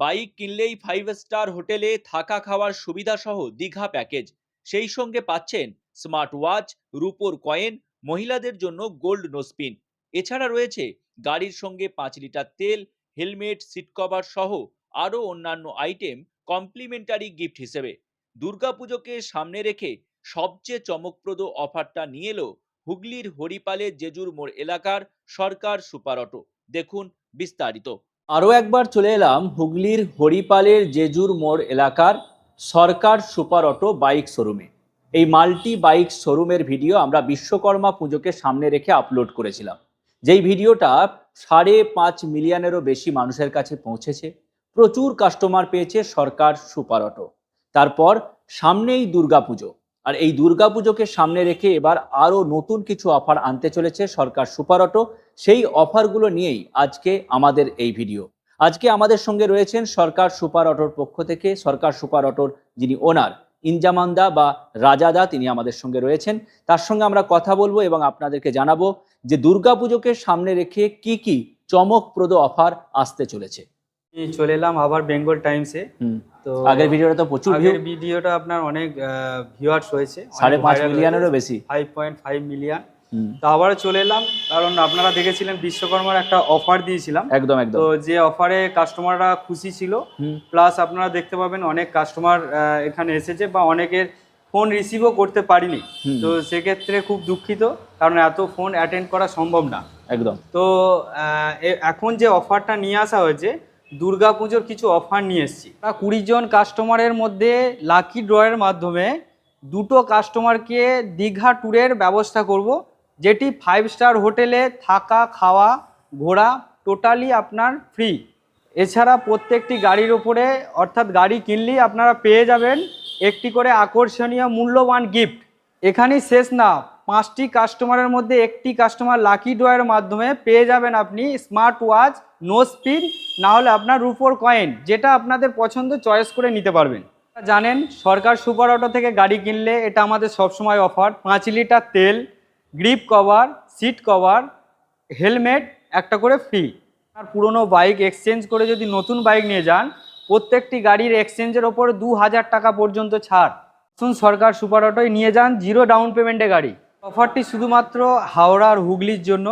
Bike কিনলেই five star হোটেলে থাকা খাওয়ার সুবিধা সহ দীঘা প্যাকেজ সেই সঙ্গে পাচ্ছেন স্মার্ট ওয়াচ রুপোর কয়েন মহিলাদের জন্য গোল্ড নোসপিন এছাড়া রয়েছে গাড়ির সঙ্গে পাঁচ লিটার তেল হেলমেট সিট কভার সহ আরও অন্যান্য আইটেম কমপ্লিমেন্টারি গিফট হিসেবে। দুর্গাপুজোকে সামনে রেখে সবচেয়ে চমকপ্রদ অফারটা নিয়ে এলো হুগলির হরিপালের জেজুর মোড় এলাকার সরকার সুপার অটো। দেখুন বিস্তারিত। আরও একবার চলে এলাম হুগলির হরিপালের জেজুর মোড় এলাকার সরকার সুপার অটো বাইক শোরুমে। এই মাল্টি বাইক শোরুমের ভিডিও আমরা বিশ্বকর্মা পুজোকে সামনে রেখে আপলোড করেছিলাম। যেই ভিডিওটা সাড়ে পাঁচ মিলিয়নেরও বেশি মানুষের কাছে পৌঁছেছে, প্রচুর কাস্টমার পেয়েছে সরকার সুপার অটো। তারপর সামনেই দুর্গাপুজো আর এই দুর্গাপুজোকে সামনে রেখে এবার আরও নতুন কিছু অফার আনতে চলেছে সরকার সুপার অটো। সেই অফারগুলো নিয়েই আজকে আমাদের এই ভিডিও। আজকে আমাদের সঙ্গে রয়েছেন সরকার সুপার অটোর পক্ষ থেকে সরকার সুপার অটোর যিনি ওনার ইনজামান্দা বা রাজাদা তিনি আমাদের সঙ্গে রয়েছেন। তার সঙ্গে আমরা কথা বলব এবং আপনাদেরকে জানাব যে দুর্গাপুজোকে সামনে রেখে কি কি চমকপ্রদ অফার আসতে চলেছে। চলে এলাম আবার বেঙ্গল টাইমসে। তো আগের ভিডিওটা তো প্রচুর ভিউ আগের ভিডিওটা আপনার অনেক ভিউয়ার্স হয়েছে সাড়ে পাঁচ মিলিয়নেরও বেশি। ফাইভ পয়েন্ট ফাইভ মিলিয়ন তো আবারও চলে এলাম। কারণ আপনারা দেখেছিলেন বিশ্বকর্মার একটা অফার দিয়েছিলাম। একদম একদম। তো যে অফারে কাস্টমাররা খুশি ছিল প্লাস আপনারা দেখতে পাবেন অনেক কাস্টমার এখানে এসেছে বা অনেকের ফোন রিসিভও করতে পারিনি। তো সেক্ষেত্রে খুব দুঃখিত কারণ এত ফোন অ্যাটেন্ড করা সম্ভব না। একদম। তো এখন যে অফারটা নিয়ে আসা হয়েছে দুর্গা পুজোর কিছু অফার নিয়ে এসেছি। কুড়ি জন কাস্টমারের মধ্যে লাকি ড্রয়ের মাধ্যমে দুটো কাস্টমারকে দীঘা ট্যুরের ব্যবস্থা করব। যেটি ফাইভ স্টার হোটেলে থাকা, খাওয়া, ঘোরা টোটালি আপনার ফ্রি এছাড়া প্রত্যেকটি গাড়ির ওপরে অর্থাৎ গাড়ি কিনলেই আপনারা পেয়ে যাবেন একটি করে আকর্ষণীয় মূল্যবান গিফট এখানেই শেষ না, পাঁচটি কাস্টমারের মধ্যে একটি কাস্টমার লাকি ড্রয়ের মাধ্যমে পেয়ে যাবেন আপনি স্মার্ট ওয়াচ নো স্পিন না হলে আপনার রুপোর কয়েন যেটা আপনাদের পছন্দ চয়েস করে নিতে পারবেন। জানেন, সরকার সুপার অটো থেকে গাড়ি কিনলে এটা আমাদের সবসময় অফার পাঁচ লিটার তেল grip cover seat cover helmet একটা করে ফ্রি আর পুরনো বাইক এক্সচেঞ্জ করে যদি নতুন বাইক নিয়ে যান, প্রত্যেকটি গাড়ির এক্সচেঞ্জের ওপর দু হাজার টাকা পর্যন্ত ছাড়। শুন সরকার সুপার অটোয় নিয়ে যান জিরো ডাউন পেমেন্টে গাড়ি। অফারটি শুধুমাত্র হাওড়া আর হুগলির জন্য।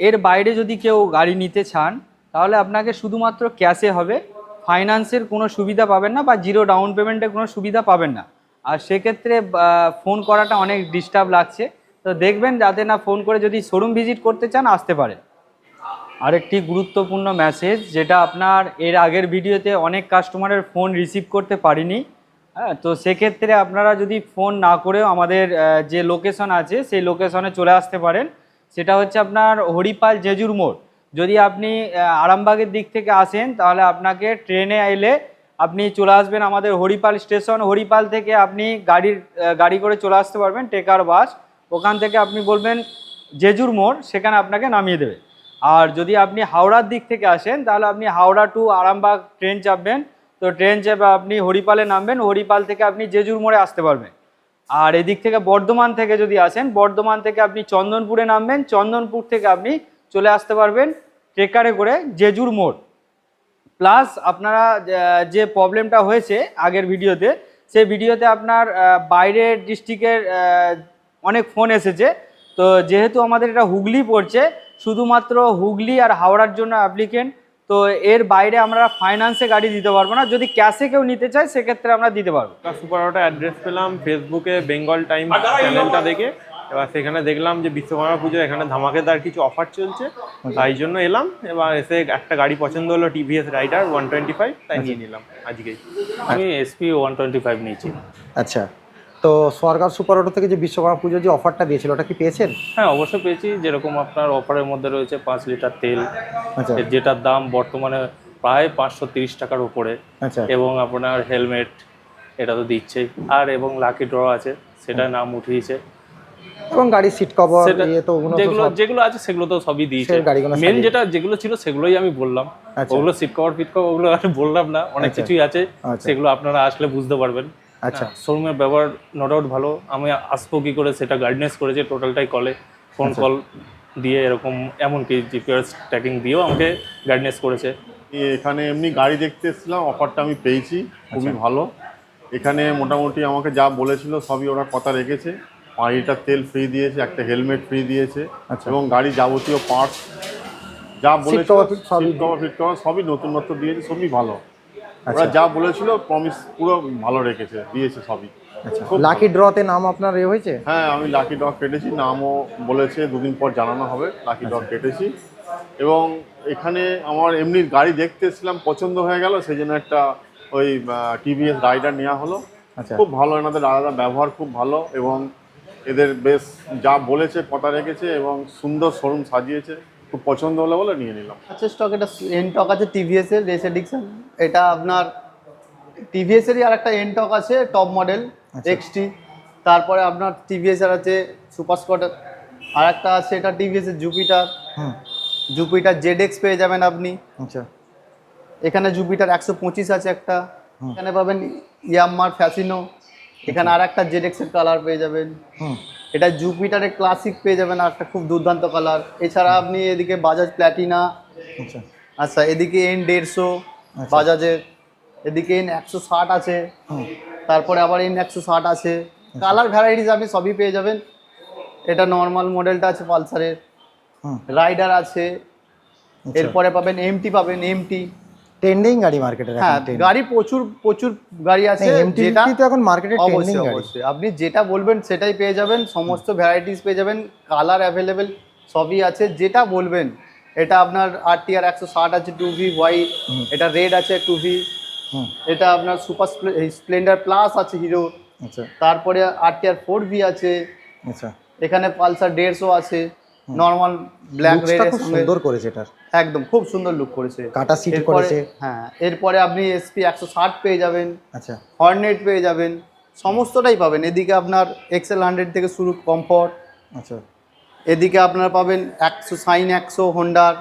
এর বাইরে যদি কেউ গাড়ি নিতে চান, তাহলে আপনাকে শুধুমাত্র ক্যাশে হবে। ফাইন্যান্সের কোনো সুবিধা পাবেন না বা জিরো ডাউন পেমেন্টের কোনো সুবিধা পাবেন না। আর সেক্ষেত্রে ফোন করাটা অনেক ডিস্টার্ব লাগছে। তো দেখবেন যাতে না ফোন করে যদি শোরুম ভিজিট করতে চান, আসতে পারেন আরেকটি গুরুত্বপূর্ণ মেসেজ যেটা আপনার এর আগের ভিডিওতে অনেক কাস্টমারের ফোন রিসিভ করতে পারিনি। হ্যাঁ তো সেক্ষেত্রে আপনারা যদি ফোন না করেও আমাদের যে লোকেশন আছে, সেই লোকেশনে চলে আসতে পারেন। সেটা হচ্ছে আপনার হরিপাল জেজুর মোড়। যদি আপনি আরামবাগের দিক থেকে আসেন, তাহলে আপনাকে ট্রেনে এলে আপনি চলে আসবেন আমাদের হরিপাল স্টেশন হরিপাল থেকে আপনি গাড়ির গাড়ি করে চলে আসতে পারবেন টেকার বাস ওখান থেকে আপনি বলবেন জেজুর মোড়, সেখানে আপনাকে নামিয়ে দেবে। আর যদি আপনি হাওড়ার দিক থেকে আসেন, তাহলে আপনি হাওড়া টু আরামবাগ ট্রেন চাপবেন। তো ট্রেন চেপে আপনি হরিপালে নামবেন, হরিপাল থেকে আপনি জেজুর মোড়ে আসতে পারবেন। আর এদিক থেকে বর্ধমান থেকে যদি আসেন, বর্ধমান থেকে আপনি চন্দনপুরে নামবেন, চন্দনপুর থেকে আপনি চলে আসতে পারবেন ট্রেকারে করে জেজুর মোড়। প্লাস আপনারা যে প্রবলেমটা হয়েছে আগের ভিডিওতে, সেই ভিডিওতে আপনার বাইরের ডিস্ট্রিক্টের অনেক ফোন এসেছে। তো যেহেতু আমাদের এটা হুগলি পড়ছে শুধুমাত্র হুগলি আর হাওড়ার জন্য অ্যাপ্লিকেন্ট তো এর বাইরে আমরা ফাইন্যান্সে গাড়ি দিতে পারব না। যদি ক্যাশে কেউ নিতে চায় সেক্ষেত্রে আমরা দিতে পারব। সুপার অটো অ্যাড্রেস পেলাম ফেসবুকে বেঙ্গল টাইম চ্যানেলটা দেখে। এবার সেখানে দেখলাম যে বিশ্বকর্মা পুজো এখানে ধামাকেদার কিছু অফার চলছে। তাই জন্য এলাম। এবার এসে একটা গাড়ি পছন্দ হলো TVS Raider one twenty five তাই নিয়ে নিলাম আজকেই। আমি এসপি ওয়ান টোয়েন্টি ফাইভ নিয়েছি। আচ্ছা। তো সরকার সুপার অটো থেকে যে বিশ্বকর্মা পুজোর যে অফারটা দিয়েছিল ওটা কি পেয়েছেন? হ্যাঁ অবশ্যই পেয়েছি। যেরকম আপনার অফারের মধ্যে রয়েছে পাঁচ লিটার তেল আচ্ছা। যেটার দাম বর্তমানে প্রায় পাঁচশো তিরিশ টাকার উপরে। আচ্ছা। এবং আপনার হেলমেট এটা তো দিচ্ছেই। আর এবং লাকি ড্র আছে সেটা নাম উঠিয়েছে। এবং গাড়ির সিট কভার তো যেগুলো যেগুলো আছে সেগুলো তো সবই দিয়েছে। মেন যেটা যেগুলো ছিল সেগুলোই আমি বললাম। আচ্ছা। ওগুলো সিট কভার ফিট কভার ওগুলো আর বললাম না। অনেক। কিছুই আছে। সেগুলো আপনারা আসলে বুঝতে পারবেন। আচ্ছা। শোরুমের ব্যবহার নো ডাউট ভালো। আমি আসব কি করে সেটা গাইডনেস করেছে টোটালটাই কলে ফোন আচ্ছা। কল দিয়ে এরকম এমনকি জিপিএস ট্র্যাকিং দিয়েও আমাকে গাইডনেস করেছে। এখানে এমনি গাড়ি দেখতে এসেছিলাম অফারটা আমি পেয়েছি খুবই ভালো। এখানে মোটামুটি আমাকে যা বলেছিল সবই ওরা কথা রেখেছে। পাঁচ লিটার তেল ফ্রি দিয়েছে একটা হেলমেট ফ্রি দিয়েছে আচ্ছা। এবং গাড়ি যাবতীয় পার্টস যা বলেছিল সবই নতুনত্ব দিয়েছে সবই ভালো। ওরা আচ্ছা। যা বলেছিল প্রমিস পুরো ভালো রেখেছে দিয়েছে সবই। আচ্ছা। লাকি ড্রতে নাম আপনার এ হয়েছে? হ্যাঁ আমি লাকি ডগ কেটেছি নামও বলেছে দুদিন পর জানানো হবে লাকি আচ্ছা। কেটেছি। এবং এখানে আমার এমনি গাড়ি দেখতে এসেছিলাম পছন্দ হয়ে গেল সেই জন্য একটা ওই টিভিএস রাইডার নেওয়া হলো। আচ্ছা। খুব ভালো এনাদের আলাদা ব্যবহার খুব ভালো এবং এদের বেশ যা বলেছে কথা রেখেছে এবং সুন্দর শোরুম সাজিয়েছে। খুব পছন্দ হলো বলে নিয়ে নিলাম। আছে স্টক এটা এনটক আছে টিভিএস এর রেস এডিকশন এটা আপনার টিভিএস এরই আর একটা এনটক আছে টপ মডেল আচ্ছা। এক্সটি তারপরে আপনার টিভিএস এর আছে সুপার স্কট আর একটা আছে এটা টিভিএস এর জুপিটার জুপিটার জেড এক্স পেয়ে যাবেন আপনি। আচ্ছা। এখানে জুপিটার একশো পঁচিশ আছে একটা। এখানে পাবেন ইয়াম্মার ফ্যাসিনো এখানে আর একটা জেড এক্সের কালার পেয়ে যাবেন। এটা জুপিটারের ক্লাসিক পেয়ে যাবেন আর একটা খুব দুর্দান্ত কালার এছাড়া আপনি এদিকে বাজাজ প্ল্যাটিনা আচ্ছা। আচ্ছা এদিকে এন দেড়শো আচ্ছা। বাজাজের এদিকে এন একশো ষাট আছে। তারপরে আবার এন একশো ষাট আছে। কালার ভ্যারাইটিস আপনি সবই পেয়ে যাবেন। এটা নর্মাল মডেলটা আছে পালসারের। রাইডার আছে। আচ্ছা। এরপরে পাবেন এমটি পাবেন এমটি ট্রেন্ডিং গাড়ি মার্কেটে হ্যাঁ গাড়ি প্রচুর প্রচুর গাড়ি আছে যেটা তো এখন মার্কেটে ট্রেন্ডিং গাড়ি। অবশ্যই। আপনি যেটা বলবেন সেটাই পেয়ে যাবেন সমস্ত ভ্যারাইটিস পেয়ে যাবেন কালার অ্যাভেলেবেল সবই আছে। যেটা বলবেন এটা আপনার আর টি আর একশো ষাট আছে টু ভি হোয়াইট এটা রেড আছে টু ভি এটা আপনার সুপার স্প্লেন্ডার প্লাস আছে হিরো আচ্ছা। তারপরে আর টি আর ফোর ভি আছে। আচ্ছা। এখানে পালসার দেড়শো আছে। নর্মাল ব্ল্যাক রেড খুব সুন্দর করেছে এটা একদম খুব সুন্দর লুক করেছে। কাটা সিট করেছে। হ্যাঁ এরপরে আপনি এসপি একশো ষাট পেয়ে যাবেন। আচ্ছা। হর্নেট পেয়ে যাবেন। সমস্তটাই পাবেন। এদিকে আপনার এক্সেল হান্ড্রেড থেকে শুরু কমফর্ট আচ্ছা। এদিকে আপনার পাবেন একশো সাইন একশো হোন্ডার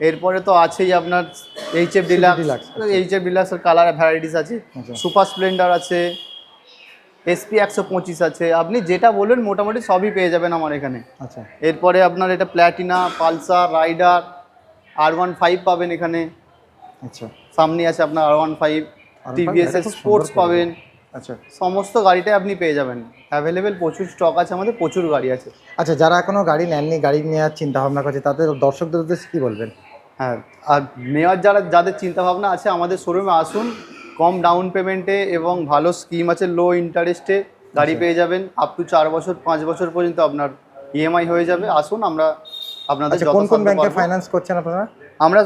এরপরে তো আছেই আপনার এইচ এফ ডিলাক্স আচ্ছা। এইচ এফ ডিলাক্সের কালার ভ্যারাইটিস আছে। আচ্ছা। সুপার স্প্লেন্ডার আছে। এসপি একশো পঁচিশ আছে। আপনি যেটা বলবেন মোটামুটি সবই পেয়ে যাবেন আমার এখানে। আচ্ছা। এরপরে আপনার এটা Platina Pulsar Raider R one five পাবেন এখানে। আচ্ছা। সামনে আছে আপনার R one five R15 TVS sports পাবেন। আচ্ছা। সমস্ত গাড়িটাই আপনি পেয়ে যাবেন। অ্যাভেলেবেল প্রচুর স্টক আছে আমাদের প্রচুর গাড়ি আছে। আচ্ছা যারা এখনও গাড়ি নেননি গাড়ি নেওয়ার চিন্তা ভাবনা করছে তাদের দর্শকদের উদ্দেশ্যে কি বলবেন? হ্যাঁ আর নেওয়ার যারা যাদের চিন্তাভাবনা আছে আমাদের শোরুমে আসুন। কম ডাউন পেমেন্টে এবং ভালো স্কিম আছে লো ইন্টারেস্টে গাড়ি আচ্ছা। পেয়ে যাবেন। আপ টু চার বছর পাঁচ বছর পর্যন্ত আপনার ইএমআই হয়ে যাবে। আসুন আমরা আপনাদের আচ্ছা কোন কোন ব্যাংকে ফাইন্যান্স করছেন আপনারা? আমরা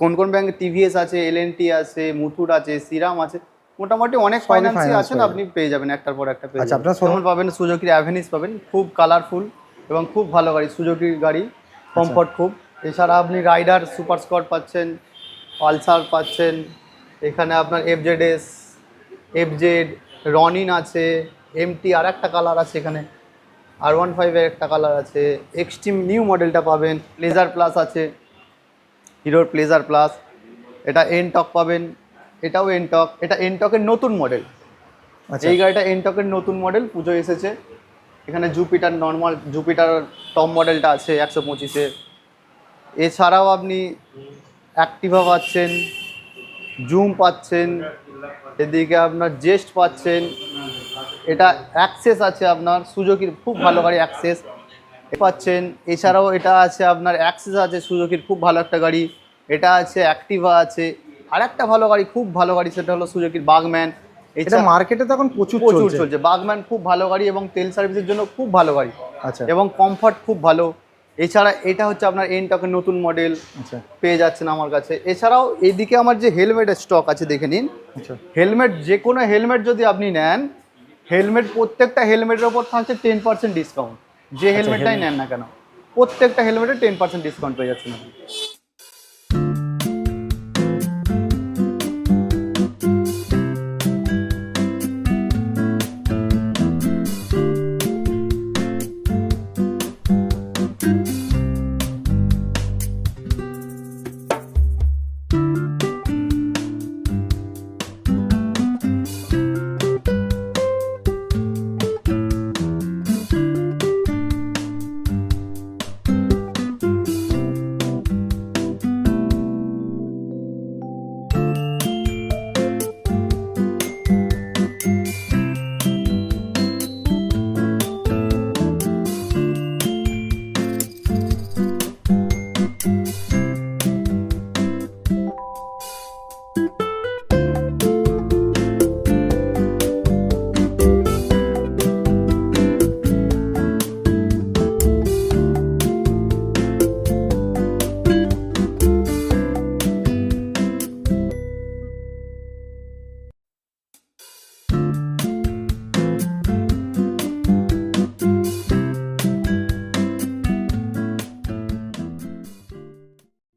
কোন কোন ব্যাংকে টিভিএস আছে এলএনটি আছে মুথুট আছে সিরাম আছে। মোটামুটি অনেক ফাইন্যান্সই আছেন আপনি পেয়ে যাবেন একটার পর একটা পেয়ে আচ্ছা, যাবেন। যেমন পাবেন সুজুকির অ্যাভেনিস পাবেন খুব কালারফুল এবং খুব ভালো গাড়ি সুজুকির গাড়ি। কমফর্ট খুব। এছাড়া আপনি রাইডার সুপার স্কট পাচ্ছেন পালসার পাচ্ছেন এখানে আপনার এফজেডএস এফজেড রনিন আছে এমটি আর একটা কালার আছে এখানে। আর ওয়ান ফাইভের একটা কালার আছে। এক্সট্রিম নিউ মডেলটা পাবেন প্লেজার প্লাস আছে হিরোর প্লেজার প্লাস এটা এনটক পাবেন এটাও এনটক এটা এনটকের নতুন মডেল আচ্ছা। এই গাড়িটা এনটকের নতুন মডেল পুজো এসেছে। এখানে জুপিটার নর্মাল জুপিটার টপ মডেলটা আছে একশো পঁচিশে। এছাড়াও আপনি অ্যাক্টিভা পাচ্ছেন জুম পাচ্ছেন এদিকে আপনার জেস্ট পাচ্ছেন এটা অ্যাক্সেস আছে আপনার সুজুকির খুব ভালো গাড়ি অ্যাক্সেস পাচ্ছেন এছাড়াও এটা আছে আপনার অ্যাক্সেস আছে সুজুকির খুব ভালো একটা গাড়ি এটা আছে অ্যাক্টিভা আছে আর একটা ভালো গাড়ি খুব ভালো গাড়ি সেটা হলো সুজুকির বাগম্যান। এটা মার্কেটে তো এখন প্রচুর প্রচুর চলছে। চলছে বাগম্যান খুব ভালো গাড়ি এবং তেল সার্ভিসের জন্য খুব ভালো গাড়ি আচ্ছা। এবং কমফর্ট খুব ভালো। এছাড়া এটা হচ্ছে আপনার এন টকের নতুন মডেল আচ্ছা। পেয়ে যাচ্ছেন আমার কাছে। এছাড়াও এদিকে আমার যে হেলমেটের স্টক আছে দেখে নিন। আচ্ছা। হেলমেট যে কোনো হেলমেট যদি আপনি নেন হেলমেট প্রত্যেকটা হেলমেটের ওপর থাকছে টেন পার্সেন্ট ডিসকাউন্ট যে হেলমেটটাই নেন না কেন প্রত্যেকটা হেলমেটে টেন পার্সেন্ট ডিসকাউন্ট পেয়ে যাচ্ছেন আপনি।